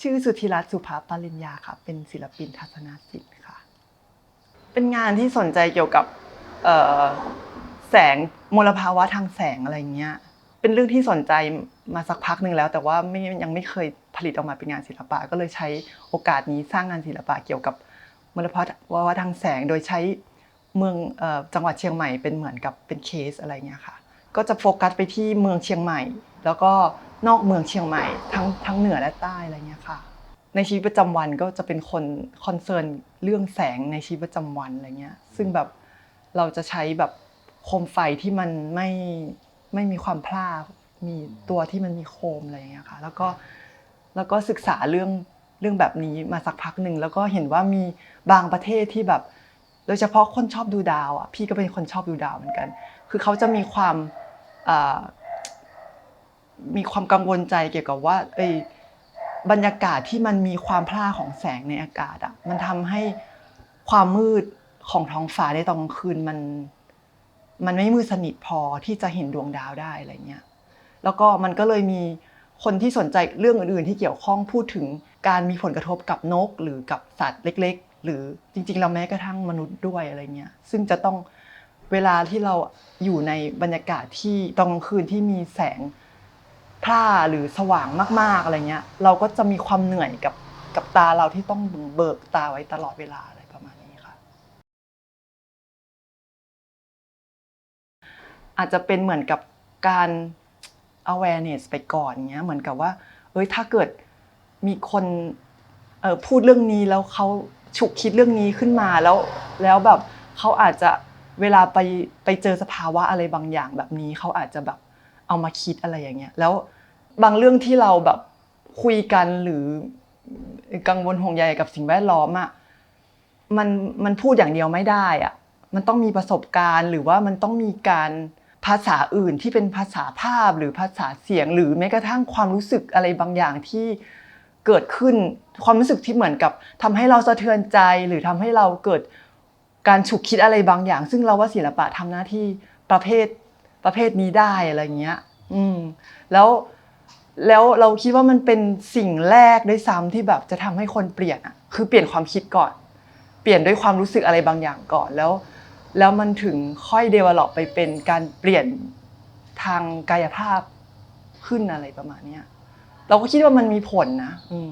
ชื่อสุธิรัตน์สุภาปริญญาค่ะ เป็นศิลปินทัศนศิลป์ค่ะ เป็นงานที่สนใจเกี่ยวกับแสงมลภาวะทางแสงอะไรเงี้ย เป็นเรื่องที่สนใจมาสักพักหนึ่งแล้ว แต่ว่าไม่ยังไม่เคยผลิตออกมาเป็นงานศิลปะ ก็เลยใช้โอกาสนี้สร้างงานศิลปะเกี่ยวกับมลภาวะทางแสง โดยใช้เมืองจังหวัดเชียงใหม่เป็นเหมือนกับเป็นเคสอะไรเงี้ยค่ะ ก็จะโฟกัสไปที่เมืองเชียงใหม่ แล้วก็ นอกเมืองเชียงใหม่ทั้งทั้งเหนือและใต้อะไรเงี้ยค่ะ ในชีวิตประจำวันก็จะเป็นคนคอนเซิร์นเรื่องแสงในชีวิตประจำวันอะไรเงี้ยซึ่งแบบเราจะใช้แบบโคมไฟที่มันไม่ไม่มีความพลาดมีตัวที่มันมีโคมอะไรเงี้ยค่ะ แล้วก็แล้วก็ศึกษาเรื่องเรื่องแบบนี้มาสักพักหนึ่งแล้วก็เห็นว่ามีบางประเทศที่แบบโดยเฉพาะคนชอบดูดาวอะพี่ก็เป็นคนชอบดูดาวเหมือนกัน คือเขาจะมีความ มีความกังวลใจเกี่ยวกับว่าเอ้ยบรรยากาศที่มันมีความพร่าของแสงในอากาศอะมันทำให้ความมืดของท้องฟ้าในตอนกลางคืนมัน มันไม่มืดสนิทพอที่จะเห็นดวงดาวได้อะไรเงี้ยแล้วก็มันก็เลยมีคนที่สนใจเรื่องอื่น ๆ ที่เกี่ยวข้องพูดถึงการมีผลกระทบกับนก หรือกับสัตว์เล็ก ๆ หรือจริงๆเราแม้กระทั่งมนุษย์ด้วยอะไรเงี้ยซึ่งจะต้องเวลาที่เราอยู่ในบรรยากาศที่ตอนกลางคืนที่มีแสง พร่าหรือสว่างมากๆอะไรเงี้ย เราก็จะมีความเหนื่อยกับกับตาเราที่ต้องเบิกตาไว้ตลอดเวลาอะไรประมาณนี้ค่ะ อาจจะเป็นเหมือนกับการ awareness ไปก่อนเงี้ยเหมือนกับว่า เอ้ยถ้าเกิดมีคนพูดเรื่องนี้แล้วเขาฉุกคิดเรื่องนี้ขึ้นมาแล้วแล้วแบบเขาอาจจะเวลาไปไปเจอสภาวะอะไรบางอย่างแบบนี้เขาอาจจะแบบ เอามาคิดอะไรอย่างเงี้ยแล้วบางเรื่องที่เราแบบคุยกันหรือกังวลห่วงใยกับสิ่งแวดล้อมอะมันมันพูดอย่างเดียวไม่ได้อะมันต้องมีประสบการณ์ หรือว่ามันต้องมีการภาษาอื่นที่เป็นภาษาภาพหรือภาษาเสียง หรือแม้กระทั่งความรู้สึกอะไรบางอย่างที่เกิดขึ้นความรู้สึกที่เหมือนกับทำให้เราสะเทือนใจหรือทำให้เราเกิดการฉุกคิดอะไรบางอย่าง ซึ่งเราว่าศิลปะทำหน้าที่ประเภท ประเภทนี้ได้อะไรเงี้ย อืม แล้วแล้วเราคิดว่ามันเป็นสิ่งแรกด้วยซ้ำที่แบบจะทำให้คนเปลี่ยนอะคือเปลี่ยนความคิดก่อน เปลี่ยนด้วยความรู้สึกอะไรบางอย่างก่อนแล้ว แล้วมันถึงค่อย develop ไปเป็นการเปลี่ยนทางกายภาพขึ้นอะไรประมาณเนี้ยเราก็คิดว่ามันมีผลนะ อืม